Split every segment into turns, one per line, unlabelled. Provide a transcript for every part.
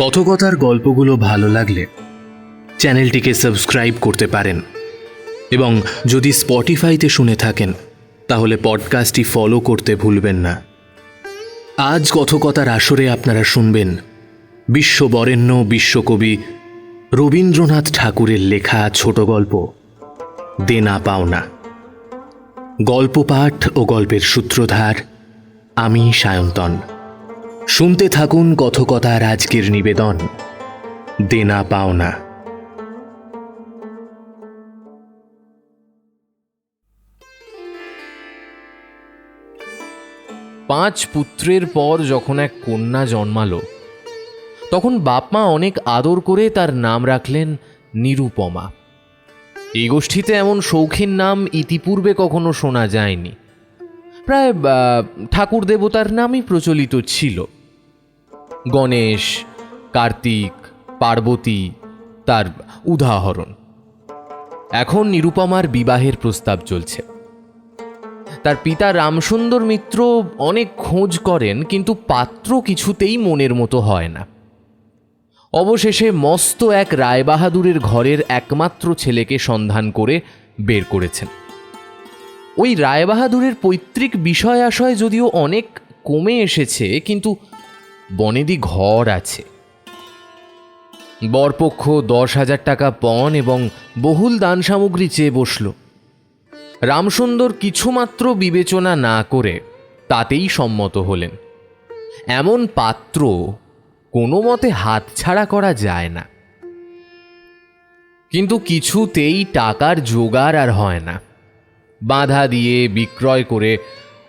কথকতার গল্পগুলো ভালো লাগলে চ্যানেলটিকে সাবস্ক্রাইব করতে পারেন। এবং যদি স্পটিফাইতে শুনে থাকেন, তাহলে পডকাস্টটি ফলো করতে ভুলবেন না। আজ কথকতার আসরে আপনারা শুনবেন বিশ্ববরেণ্য বিশ্বকবি রবীন্দ্রনাথ ঠাকুরের লেখা ছোট গল্প, দেনা পাওনা। গল্প পাঠ ও গল্পের সূত্রধার আমি সায়ন্তন। শুনতে থাকুন কথকতার আজকের নিবেদন, দেনা পাওনা।
পাঁচ পুত্রের পর যখন এক কন্যা জন্মালো, তখন বাপমা অনেক আদর করে তার নাম রাখলেন নিরুপমা। এই গোষ্ঠীতে এমন শৌখিন নাম ইতিপূর্বে কখনো শোনা যায়নি। প্রায় ঠাকুর দেবতার নামই প্রচলিত ছিল। গণেশ, কার্তিক, পার্বতী তার উদাহরণ। এখন নিরুপমার বিবাহের প্রস্তাব চলছে। তার পিতা রামসুন্দর মিত্র অনেক খোঁজ করেন, কিন্তু পাত্র কিছুতেই মনের মতো হয় না। অবশেষে মস্ত এক রায়বাহাদুরের ঘরের একমাত্র ছেলেকে সন্ধান করে বের করেছেন। ওই রায়বাহাদুরের পৈতৃক বিষয় আশয় যদিও অনেক কমে এসেছে, কিন্তু বনেদি ঘর আছে। বরপক্ষ দশ হাজার টাকা পণ এবং বহুল দান সামগ্রী চেয়ে বসল। রামসুন্দর কিছুমাত্র বিবেচনা না করে তাতেই সম্মত হলেন। এমন পাত্র কোনো মতে হাতছাড়া করা যায় না। কিন্তু কিছুতেই টাকার জোগাড় আর হয় না। বাধা দিয়ে বিক্রয় করে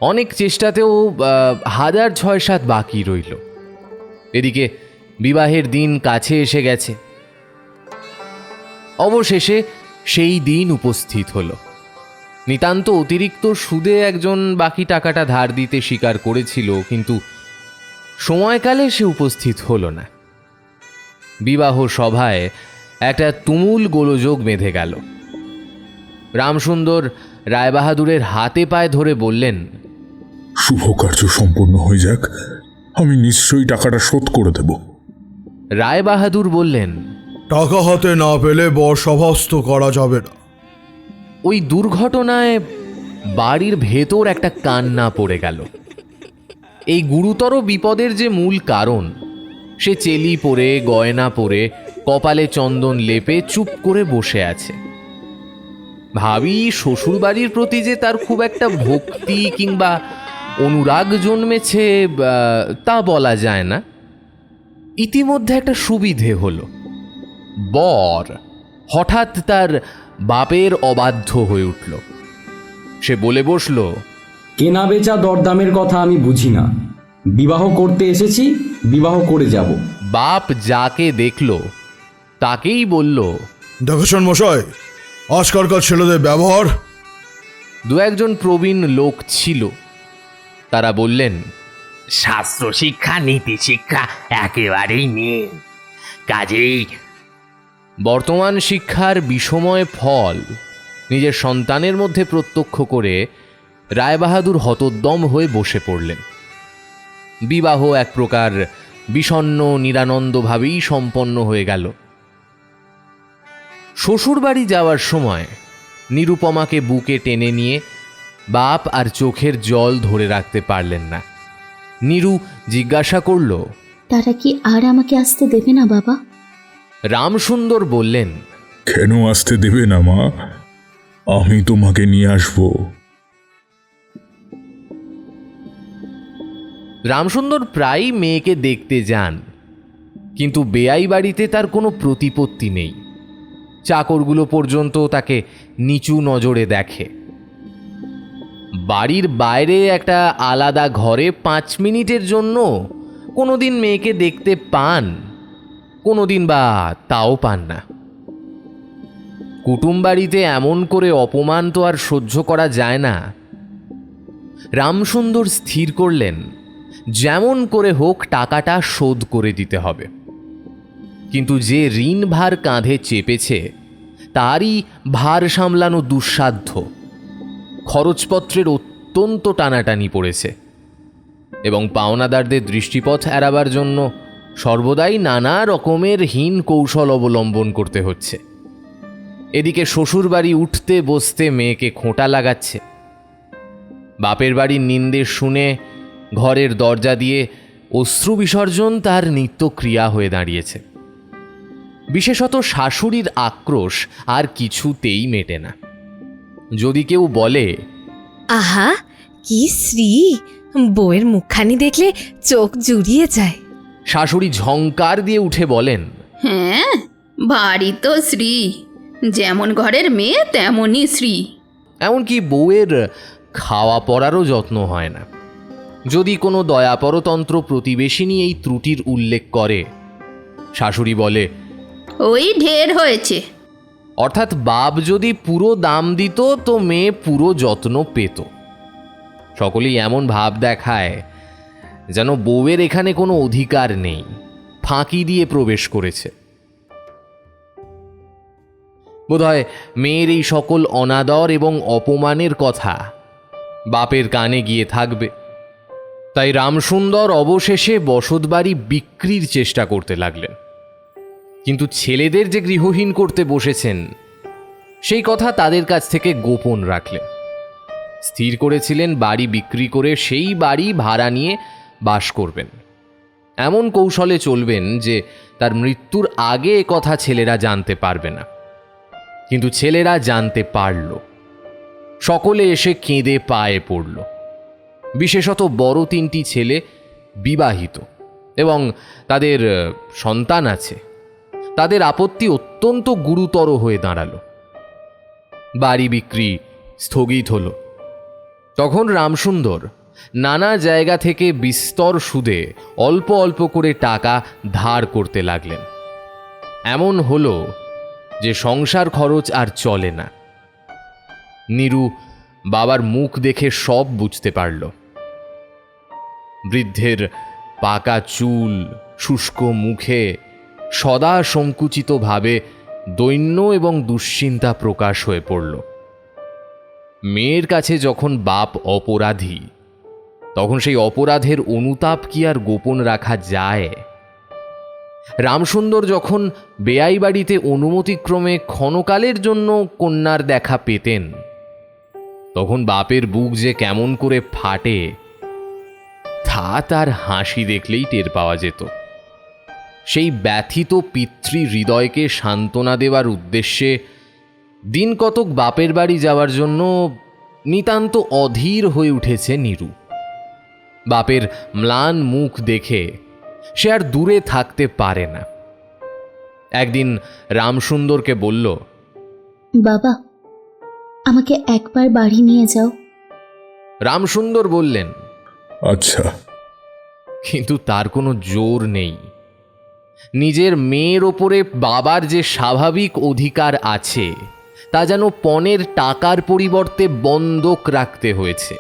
অনেক চেষ্টাতেও হাজার ছয় সাত বাকি রইল। এদিকে বিবাহের দিন কাছে এসে গেছে। অবশেষে সেই দিন উপস্থিত হলো। নিতান্ত অতিরিক্ত সুদে একজন বাকি টাকাটা ধার দিতে স্বীকার করেছিল, কিন্তু সময়কালে সে উপস্থিত হলো না। বিবাহ সভায় একটা তুমুল গোলযোগ বেঁধে গেল। রামসুন্দর রায়বাহাদুরের হাতে পায়ে ধরে বললেন,
শুভ কার্য সম্পন্ন হয়ে যাক। আমি নিশ্চয়ই টাকাটা শোধ করে দেব।
রায় বাহাদুর বললেন
টাকা হাতে না পেলে বরসভাস্ত করা যাবে না।
ওই দুর্ঘটনায় বাড়ির ভেতর একটা কান্না পড়ে গেল। এই গুরুতর বিপদের যে মূল কারণ সে চেলি পরে গয়না পরে কপালে চন্দন লেপে চুপ করে বসে আছে। ভাবি শ্বশুরবাড়ির প্রতি যে তার খুব একটা ভক্তি কিংবা অনুরাগ জন্মেছে তা বলা যায় না। ইতিমধ্যে একটা সুবিধে হলো। বর হঠাৎ তার বাপের অবাধ্য হয়ে উঠল। সে বলে বসল
কেনা বেচা দরদামের কথা আমি বুঝি না। বিবাহ করতে এসেছি বিবাহ করে যাব।
বাপ যাকে দেখল তাকেই বলল
দেখেছেন মশাই আজকালকার ছেলেদের ব্যবহার?
দু একজন প্রবীণ লোক ছিল। তারা বললেন
শাস্ত্র শিক্ষা নীতি শিক্ষা একেবারেই নেই। কাজেই
বর্তমান শিক্ষার বিষময় ফল নিজের সন্তানের মধ্যে প্রত্যক্ষ করে রায়বাহাদুর হতোদ্যম হয়ে বসে পড়লেন। বিবাহ এক প্রকার বিষণ্ন নিরানন্দভাবেই সম্পন্ন হয়ে গেল। শ্বশুরবাড়ি যাওয়ার সময় নিরুপমাকে বুকে টেনে নিয়ে বাপ আর চোখের জল ধরে রাখতে পারলেন না। নিরু জিজ্ঞাসা করল
তারা কি আর আমাকে আসতে দেবে না বাবা?
রামসুন্দর বললেন
কেন আসতে দেবে না মা? আমি তোমাকে নিয়ে আসব।
রামসুন্দর প্রায়ই মেয়েকে দেখতে যান কিন্তু বেয়াই বাড়িতে তার কোনো প্রতিপত্তি নেই। চাকরগুলো পর্যন্ত তাকে নিচু নজরে দেখে। বাড়ির বাইরে একটা আলাদা ঘরে পাঁচ মিনিটের জন্য কোনোদিন মেয়েকে দেখতে পান, কোনোদিন বা তাও পান না। কুটুম বাড়িতে এমন করে অপমান তো আর সহ্য করা যায় না। রামসুন্দর স্থির করলেন, যেমন করে হোক টাকাটা শোধ করে দিতে হবে। কিন্তু যে ঋণ ভার কাঁধে চেপেছে, তারই ভার সামলানো দুঃসাধ্য। খরচপত্রের অত্যন্ত টানাটানি পড়েছে এবং পাওনাদারদের দৃষ্টিপথ এড়াবার জন্য সর্বদাই নানা রকমের হীন কৌশল অবলম্বন করতে হচ্ছে। এদিকে শ্বশুর বাড়ি উঠতে বসতে মেয়েকে খোঁটা লাগাচ্ছে। বাপের বাড়ির নিন্দে শুনে ঘরের দরজা দিয়ে অশ্রু বিসর্জন তার নিত্যক্রিয়া হয়ে দাঁড়িয়েছে। বিশেষত শাশুড়ির আক্রোশ আর কিছুতেই মেটে না। যদি কেউ বলে
আহা কি শ্রী। বউয়ের মুখখানি দেখলে চোখ জুড়িয়ে যায়।
শাশুড়ি ঝংকার দিয়ে উঠে বলেন
হ্যাঁ বাড়ি তো শ্রী। যেমন ঘরের মেয়ে তেমনই শ্রী।
এমনকি বউয়ের খাওয়া পড়ারও যত্ন হয় না। যদি কোনো দয়াপরতন্ত্র প্রতিবেশিনী এই ত্রুটির উল্লেখ করে শাশুড়ি বলে
ওই ঢের হয়েছে।
অর্থাৎ বাপ যদি পুরো দাম দিত, তো মেয়ে পুরো যত্ন পেত। সকলেই এমন ভাব দেখায় যেন বউয়ের এখানে কোনো অধিকার নেই, ফাঁকি দিয়ে প্রবেশ করেছে। বোধহয় মেয়ের এই সকল অনাদর এবং অপমানের কথা বাপের কানে গিয়ে থাকবে। তাই রামসুন্দর অবশেষে বসতবাড়ি বিক্রির চেষ্টা করতে লাগলেন। কিন্তু ছেলেদের যে গৃহহীন করতে বসেছেন, সেই কথা তাদের কাছ থেকে গোপন রাখলেন। স্থির করেছিলেন বাড়ি বিক্রি করে সেই বাড়ি ভাড়া নিয়ে বাস করবেন। এমন কৌশলে চলবেন যে তার মৃত্যুর আগে কথা ছেলেরা জানতে পারবে না। কিন্তু ছেলেরা জানতে পারল। সকলে এসে কেঁদে পায়ে পড়ল। বিশেষত বড় তিনটি ছেলে বিবাহিত এবং তাদের সন্তান আছে। তাদের আপত্তি অত্যন্ত গুরুতর হয়ে দাঁড়াল। বাড়ি বিক্রি স্থগিত হল। তখন রামসুন্দর নানা জায়গা থেকে বিস্তর সুদে অল্প অল্প করে টাকা ধার করতে লাগলেন। এমন হলো যে সংসার খরচ আর চলে না। নিরু বাবার মুখ দেখে সব বুঝতে পারল। বৃদ্ধের পাকা চুল, শুষ্ক মুখে সদা সংকুচিতভাবে দৈন্য এবং দুশ্চিন্তা প্রকাশ হয়ে পড়ল। মেয়ের কাছে যখন বাপ অপরাধী, তখন সেই অপরাধের অনুতাপ কি আর গোপন রাখা যায়? রামসুন্দর যখন বেয়াই বাড়িতে অনুমতিক্রমে ক্ষণকালের জন্য কন্যার দেখা পেতেন, তখন বাপের বুক যে কেমন করে ফাটে, তা তার হাসি দেখলেই টের পাওয়া যেত। সেই ব্যথিত পিতৃ হৃদয়কে সান্ত্বনা দেওয়ার উদ্দেশ্যে দিন কতক বাপের বাড়ি যাওয়ার জন্য নিতান্ত অধীর হয়ে উঠেছে নীরু। বাপের ম্লান মুখ দেখে সে আর দূরে থাকতে পারে না। একদিন রামসুন্দরকে বলল
বাবা আমাকে একবার বাড়ি নিয়ে যাও।
রামসুন্দর বললেন
আচ্ছা।
কিন্তু তার কোনো জোর নেই। নিজের মেয়ের ওপরে বাবার যে স্বাভাবিক অধিকার আছে, তা যেন পণের টাকার পরিবর্তে বন্ধক রাখতে হয়েছে।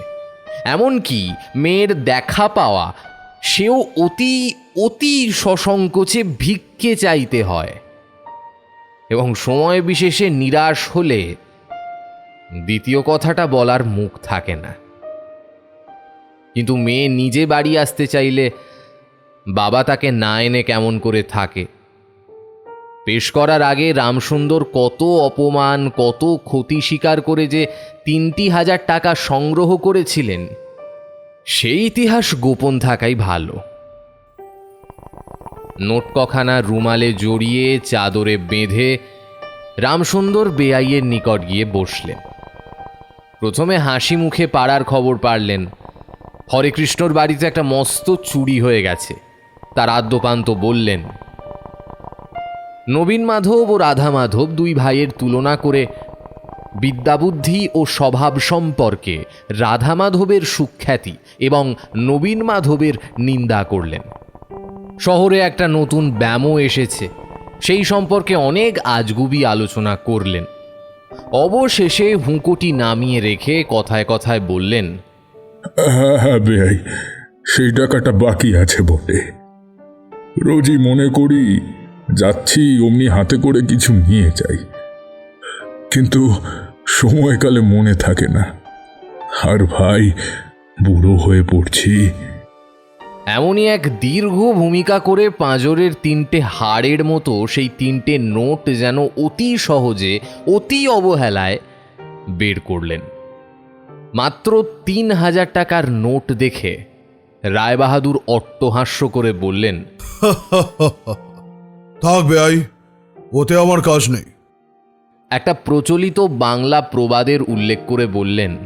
এমনকি মেয়ের দেখা পাওয়া, সেও অতি অতি সসংকোচে ভিক্ষে চাইতে হয়। এবং সময় বিশেষে নিরাশ হলে দ্বিতীয় কথাটা বলার মুখ থাকে না। কিন্তু মেয়ে নিজে বাড়ি আসতে চাইলে বাবা তাকে না এনে কেমন করে থাকে। পেশ করার আগে রামসুন্দর কত অপমান, কত ক্ষতি স্বীকার করে যে তিনটি হাজার টাকা সংগ্রহ করেছিলেন। সেই ইতিহাস গোপন থাকাই ভালো। নোটকখানা রুমালে জড়িয়ে, চাদরে বেঁধে রামসুন্দর বেআইয়ের নিকট গিয়ে বসলেন। প্রথমে হাসি মুখে পাড়ার খবর পারলেন হরেকৃষ্ণর বাড়িতে একটা মস্ত চুরি হয়ে গেছে। তার আদ্যপান্ত বললেন, নবীন মাধব ও রাধা মাধব দুই ভাইয়ের তুলনা করে বিদ্যাবুদ্ধি ও স্বভাব সম্পর্কে রাধা মাধবের সুখ্যাতি এবং নবীন মাধবের নিন্দা করলেন। শহরে একটা নতুন ব্যামো এসেছে, সেই সম্পর্কে অনেক আজগুবি আলোচনা করলেন। অবশেষে হুঁকোটি নামিয়ে রেখে কথায় কথায় বললেন
হ্যাঁ হ্যাঁ সেই টাকাটা বাকি আছে বটে। রোজই মনে করি যাচ্ছি অমনি হাতে করে কিছু নিয়ে যাই। কিন্তু সময়কালে মনে থাকে না। আর ভাই, বুড়ো হয়ে পড়ছি।
এমনই এক দীর্ঘ ভূমিকা করে পাঁজরের তিনটে হাড়ের মতো সেই তিনটে নোট যেন অতি সহজে, অতি অবহেলায় বের করলেন। মাত্র তিন হাজার টাকার নোট দেখে রায়বাহাদুর অট্টহাস্য করে বললেন
থাক বেআই ওতে আমার কাজ নেই।
একটা প্রচলিত বাংলা প্রবাদের উল্লেখ করে বললেন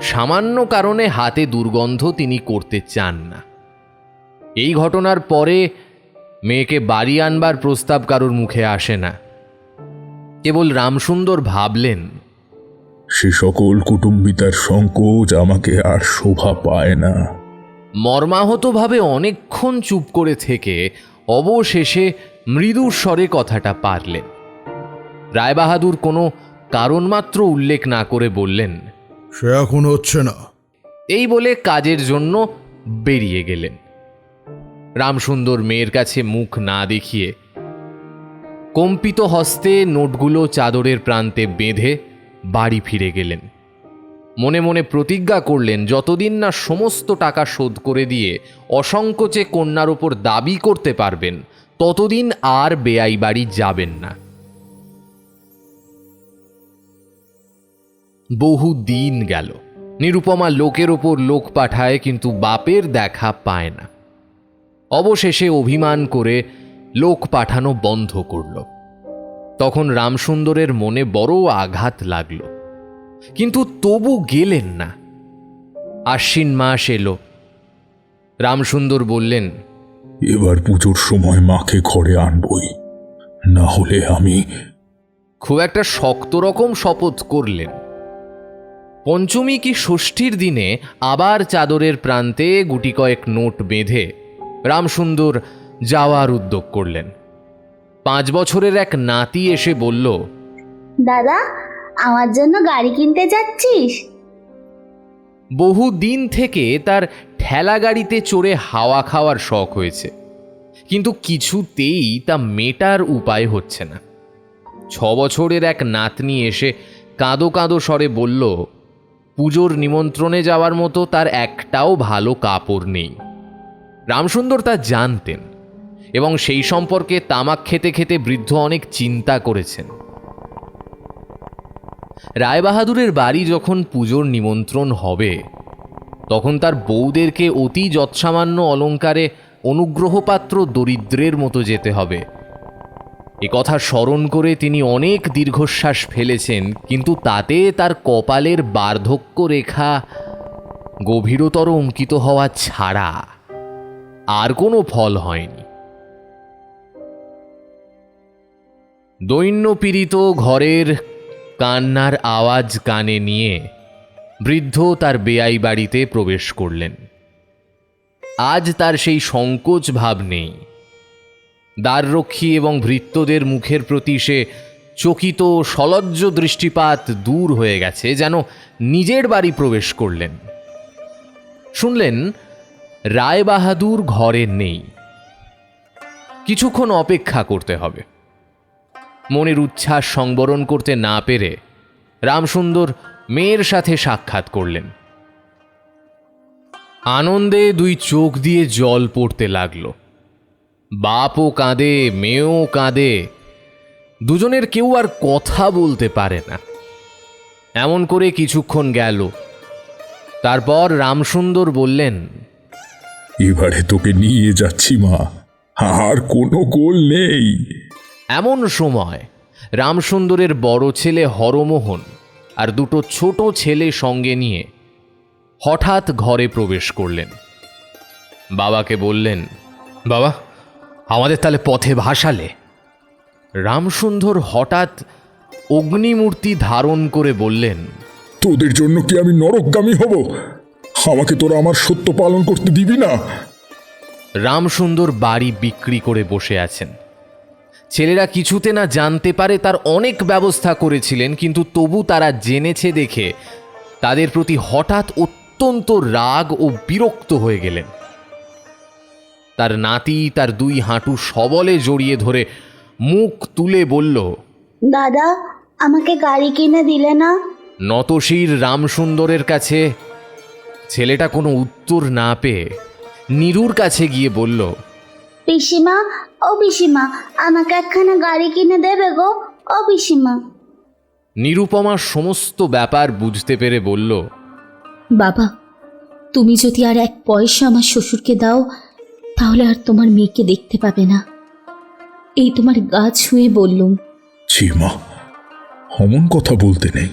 সামান্য কারণে হাতে দুর্গন্ধ তিনি করতে চান না। এই ঘটনার পরে মেয়েকে বাড়ি আনবার প্রস্তাব কারোর মুখে আসে না। কেবল রামসুন্দর ভাবলেন
সে সকল কুটুম্বিতার সংকোচ আমাকে আর শোভা পায় না।
মর্মাহতভাবে অনেকক্ষণ চুপ করে থেকে অবশেষে মৃদু স্বরে কথাটা পারলেন। রায়বাহাদুর কোনো কারণমাত্র উল্লেখ না করে বললেন
সে এখন হচ্ছে না।
এই বলে কাজের জন্য বেরিয়ে গেলেন। রামসুন্দর মেয়ের কাছে মুখ না দেখিয়ে কম্পিত হস্তে নোটগুলো চাদরের প্রান্তে বেঁধে বাড়ি ফিরে গেলেন। মনে মনে প্রতিজ্ঞা করলেন, যতদিন না সমস্ত টাকা শোধ করে দিয়ে অসংকোচে কন্যার ওপর দাবি করতে পারবেন, ততদিন আর বেআই বাড়ি যাবেন না। বহু দিন গেল। নিরুপমা লোকের ওপর লোক পাঠায়, কিন্তু বাপের দেখা পায় না। অবশেষে অভিমান করে লোক পাঠানো বন্ধ করল। তখন রামসুন্দরের মনে বড় আঘাত লাগল। কিন্তু তবু গেলেন না। আশ্বিন মাস এলো রামসুন্দর বললেন
এবার পুজোর সময় মাকে ঘরে আনবই না হলে আমি
খুব একটা শক্ত রকম শপথ করলেন। পঞ্চমী কি ষষ্ঠীর দিনে আবার চাদরের প্রান্তে গুটি কয়েক নোট বেঁধে রামসুন্দর যাওয়ার উদ্যোগ করলেন। পাঁচ বছরের এক নাতি এসে বলল
দাদা আমার জন্য গাড়ি কিনতে যাচ্ছিস?
বহু দিন থেকে তার ঠেলা গাড়িতে চড়ে হাওয়া খাওয়ার শখ হয়েছে। কিন্তু কিছুতেই তা মেটার উপায় হচ্ছে না। ছ বছরের এক নাতনি এসে কাঁদো কাঁদো স্বরে বলল, পুজোর নিমন্ত্রণে যাওয়ার মতো তার একটাও ভালো কাপড় নেই। রামসুন্দর তা জানতেন এবং সেই সম্পর্কে তামাক খেতে খেতে বৃদ্ধ অনেক চিন্তা করেছেন। রায়বাহাদুরের বাড়ি যখন পুজোর নিমন্ত্রণ হবে, তখন তার বউদেরকে অতি যৎসামান্য অলঙ্কারে অনুগ্রহপাত্র দরিদ্রের মতো যেতে হবে। এ কথা স্মরণ করে তিনি অনেক দীর্ঘশ্বাস ফেলেছেন, কিন্তু তাতে তার কপালের বার্ধক্য রেখা গভীরতর অঙ্কিত হওয়া ছাড়া আর কোনো ফল হয়নি। দৈন্যপীড়িত ঘরের কান্নার আওয়াজ কানে নিয়ে বৃদ্ধ তার বেয়াই বাড়িতে প্রবেশ করলেন। আজ তার সেই সংকোচ ভাব নেই। দ্বাররক্ষী এবং ভৃত্যদের মুখের প্রতি সে চকিত, সলজ্জ দৃষ্টিপাত দূর হয়ে গেছে, যেন নিজের বাড়ি প্রবেশ করলেন। শুনলেন, রায়বাহাদুর ঘরে নেই। কিছুক্ষণ অপেক্ষা করতে হবে। মনের উচ্ছ্বাস সংবরণ করতে না পেরে রামসুন্দর মেয়ের সাথে সাক্ষাৎ করলেন। আনন্দে দুই চোখ দিয়ে জল পড়তে লাগল। বাপও কাঁদে, মেয়েও কাঁদে। দুজনের কেউ আর কথা বলতে পারে না। এমন করে কিছুক্ষণ গেল। তারপর রামসুন্দর বললেন,
এবারে তোকে নিয়ে যাচ্ছি মা। আর কোনো গোল নেই।
এমন সময় রামসুন্দরের বড় ছেলে হরমোহন আর দুটো ছোট ছেলে সঙ্গে নিয়ে হঠাৎ ঘরে প্রবেশ করলেন। বাবাকে বললেন বাবা আমাদের তাহলে পথে ভাসালে। রামসুন্দর হঠাৎ অগ্নিমূর্তি ধারণ করে বললেন
তোদের জন্য কি আমি নরকগামী হব? আমাকে তোরা আমার সত্য পালন করতে দিবি না?
রামসুন্দর বাড়ি বিক্রি করে বসে আছেন। ছেলেরা কিছুতে না জানতে পারে তার অনেক ব্যবস্থা করেছিলেন কিন্তু তবু তারা জেনেছে দেখে তাদের প্রতি হঠাৎ অত্যন্ত রাগ ও বিরক্ত হয়ে গেলেন। তার নাতি তার দুই হাঁটু সবলে জড়িয়ে ধরে মুখ তুলে বলল
দাদা আমাকে গাড়ি কিনে দিলে না?
নতশির রামসুন্দরের কাছে ছেলেটা কোনো উত্তর না পেয়ে নীরুর কাছে গিয়ে বলল
পিসিমা ও পিসিমা আমাকে একখানা গাড়ি কিনে দেবে গো ও পিসিমা।
নিরুপমা সমস্ত ব্যাপার বুঝতে পেরে বলল
বাবা তুমি যদি আর এক পয়সা আমার শ্বশুরকে দাও তাহলে আর তোমার মেয়েকে দেখতে পাবে না। এই তোমার গা ছুঁয়ে বললুম।
ছি মা অমন কথা বলতে নেই।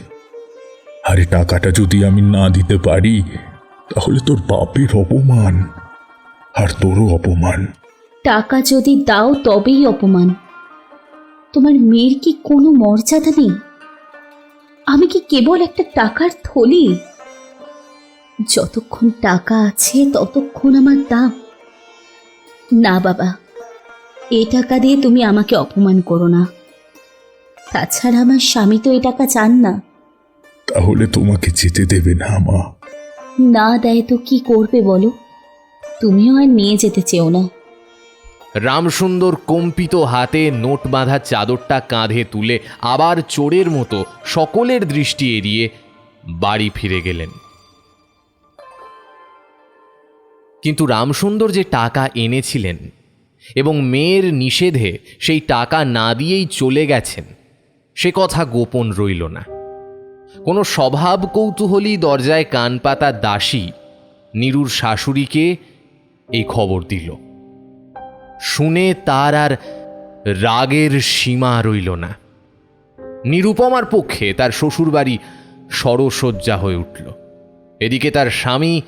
আরে টাকাটা যদি আমি না দিতে পারি তাহলে তোর বাপের অপমান আর তোরও অপমান।
টাকা যদি দাও তবেই অপমান। তোমার মেয়ের কি কোনো মর্যাদা নেই? আমি কি কেবল একটা টাকার থলি? যতক্ষণ টাকা আছে ততক্ষণ আমার দাম। না বাবা এ টাকা দিয়ে তুমি আমাকে অপমান করো না। তাছাড়া আমার স্বামী তো এ টাকা চান না।
তাহলে তোমাকে যেতে দেবে না মা।
না দেয় তো কি করবে বলো? তুমিও আর নিয়ে যেতে চেও না।
রামসুন্দর কম্পিত হাতে নোট বাঁধা চাদরটা কাঁধে তুলে আবার চোরের মতো সকলের দৃষ্টি এড়িয়ে বাড়ি ফিরে গেলেন। কিন্তু রামসুন্দর যে টাকা এনেছিলেন এবং মেয়ের নিষেধে সেই টাকা না দিয়েই চলে গেছেন, সে কথা গোপন রইল না। কোনো স্বভাব কৌতূহলী দরজায় কান পাতা দাসী নিরুর শাশুড়িকে এই খবর দিল। শুনে তার আর রাগের সীমা রইল না। নিরুপমার পক্ষে তার শ্বশুরবাড়ি সরসজ্জা হয়ে উঠল। এদিকে তার স্বামী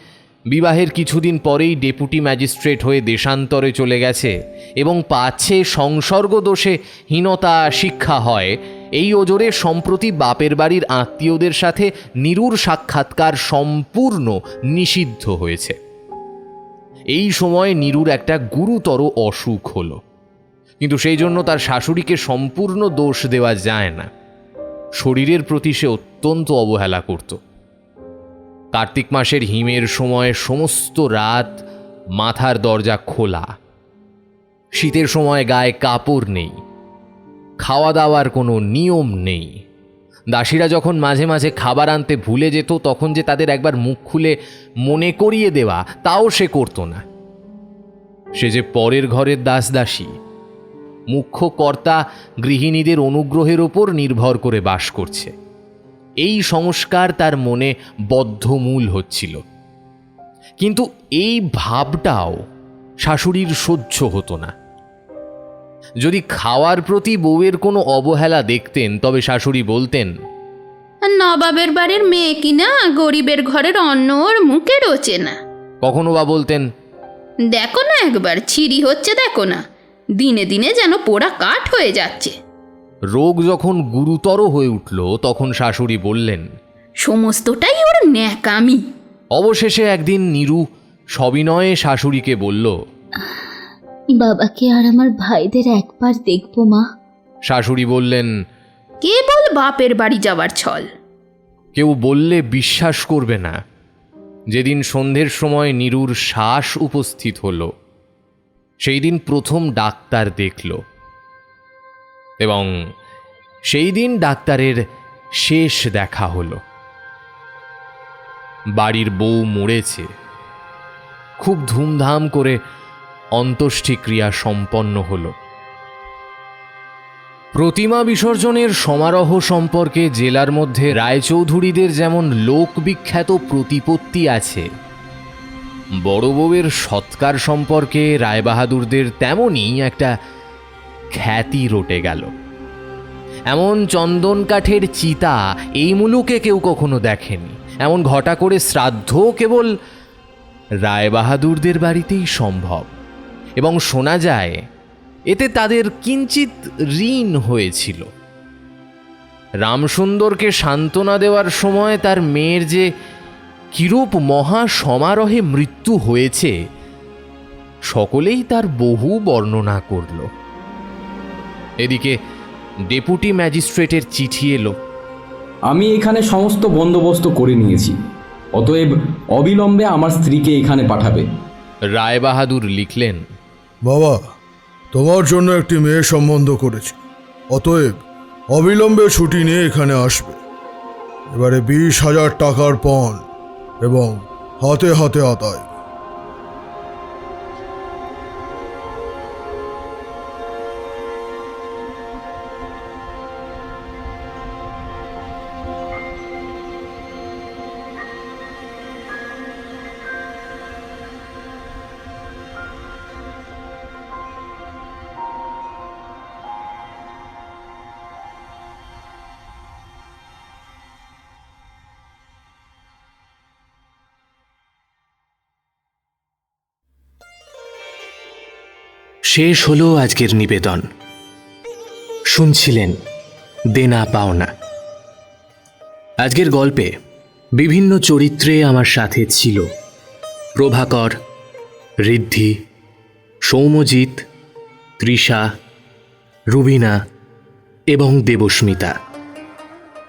বিবাহের কিছুদিন পরেই ডেপুটি ম্যাজিস্ট্রেট হয়ে দেশান্তরে চলে গেছে এবং পাচ্ছে সংসর্গ দোষে হীনতা শিক্ষা হয়। এই ওজোরে সম্প্রতি বাপের বাড়ির আত্মীয়দের সাথে নিরুর সাক্ষাৎকার সম্পূর্ণ নিষিদ্ধ হয়েছে। এই সময় নীরুর একটা গুরুতর অসুখ হলো। কিন্তু সেই জন্য তার শাশুড়িকে সম্পূর্ণ দোষ দেওয়া যায় না। শরীরের প্রতি সে অত্যন্ত অবহেলা করত। কার্তিক মাসের হিমের সময় সমস্ত রাত মাথার দরজা খোলা। শীতের সময় গায়ে কাপড় নেই। খাওয়া দাওয়ার কোনো নিয়ম নেই। দাসীরা যখন মাঝে মাঝে খাবার আনতে ভুলে যেত, তখন যে তাদের একবার মুখ খুলে মনে করিয়ে দেওয়া, তাও সে করত না। সে যে পরের ঘরের দাস দাসী, মুখ্য কর্তা গৃহিণীদের অনুগ্রহের ওপর নির্ভর করে বাস করছে। এই সংস্কার তার মনে বদ্ধমূল হচ্ছিল। কিন্তু এই ভাবটাও শাশুড়ির সহ্য হতো না। যদি খাওয়ার প্রতি বউয়ের কোনো অবহেলা দেখতেন তবে শাশুড়ি বলতেন
নবাবের বাড়ির মেয়ে কিনা গরিবের ঘরের অন্ন ওর মুখে রোচে না।
কখনো বা বলতেন
দেখো না একবার ছিঁড়ি হচ্ছে দেখো না দিনে দিনে যেন পোড়া কাঠ হয়ে যাচ্ছে।
রোগ যখন গুরুতর হয়ে উঠল তখন শাশুড়ি বললেন
সমস্তটাই ওর ন্যাকামি।
অবশেষে একদিন নীরু সবিনয়ে শাশুড়িকে বলল
বাবাকে আর আমার ভাইদের একবার দেখব মা।
শাশুড়ি বললেন
কেবল বাপের বাড়ি যাওয়ার ছল।
কেউ বললে বিশ্বাস করবে না। যেদিন সন্ধ্যের সময় নীরুর শ্বাস উপস্থিত হলো সেই দিন প্রথম ডাক্তার দেখল। এবং সেই দিন ডাক্তারের শেষ দেখা হলো। বাড়ির বউ মরেছে। খুব ধুমধাম করে অন্ত্যেষ্টিক্রিয়া সম্পন্ন হল। প্রতিমা বিসর্জনের সমারোহ সম্পর্কে জেলার মধ্যে রায়চৌধুরীদের যেমন লোকবিখ্যাত প্রতিপত্তি আছে, বড় বউয়ের সৎকার সম্পর্কে রায়বাহাদুরদের তেমনই একটা খ্যাতি রটে গেল। এমন চন্দন কাঠের চিতা এই মুলুকে কেউ কখনো দেখেনি। এমন ঘটা করে শ্রাদ্ধ কেবল রায়বাহাদুরদের বাড়িতেই সম্ভব। এবং শোনা যায় এতে তাদের কিঞ্চিত ঋণ হয়েছিল। রামসুন্দরকে সান্ত্বনা দেওয়ার সময় তার মেয়ের যে কিরূপ মহা সমারোহে মৃত্যু হয়েছে সকলেই তার বহু বর্ণনা করল। এদিকে ডেপুটি ম্যাজিস্ট্রেটের চিঠি এলো।
আমি এখানে সমস্ত বন্দোবস্ত করে নিয়েছি অতএব অবিলম্বে আমার স্ত্রীকে এখানে পাঠাবে।
রায়বাহাদুর লিখলেন
বাবা, তোমার জন্য একটি মেয়ে সম্বন্ধ করেছি। অতএব অবিলম্বে ছুটি নিয়ে এখানে আসবে। এবারে বিশ হাজার টাকার পণ এবং হাতে হাতে আদায়।
শেষ হলো আজকের নিবেদন। শুনছিলেন দেনা পাওনা। আজকের গল্পে বিভিন্ন চরিত্রে আমার সাথে ছিল প্রভাকর, ঋদ্ধি সৌম্যজিৎ তৃষা, রুবিনা এবং দেবস্মিতা।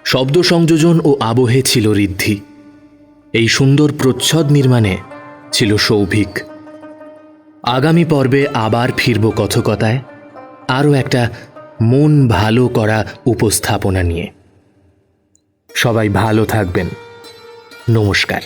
শব্দ সংযোজন ও আবহে ছিল ঋদ্ধি। এই সুন্দর প্রচ্ছদ নির্মাণে ছিল সৌভিক। আগামী পর্বে আবার ফিরব কথকতায়। আরও একটা মন ভালো করা উপস্থাপনা নিয়ে। সবাই ভালো থাকবেন। নমস্কার।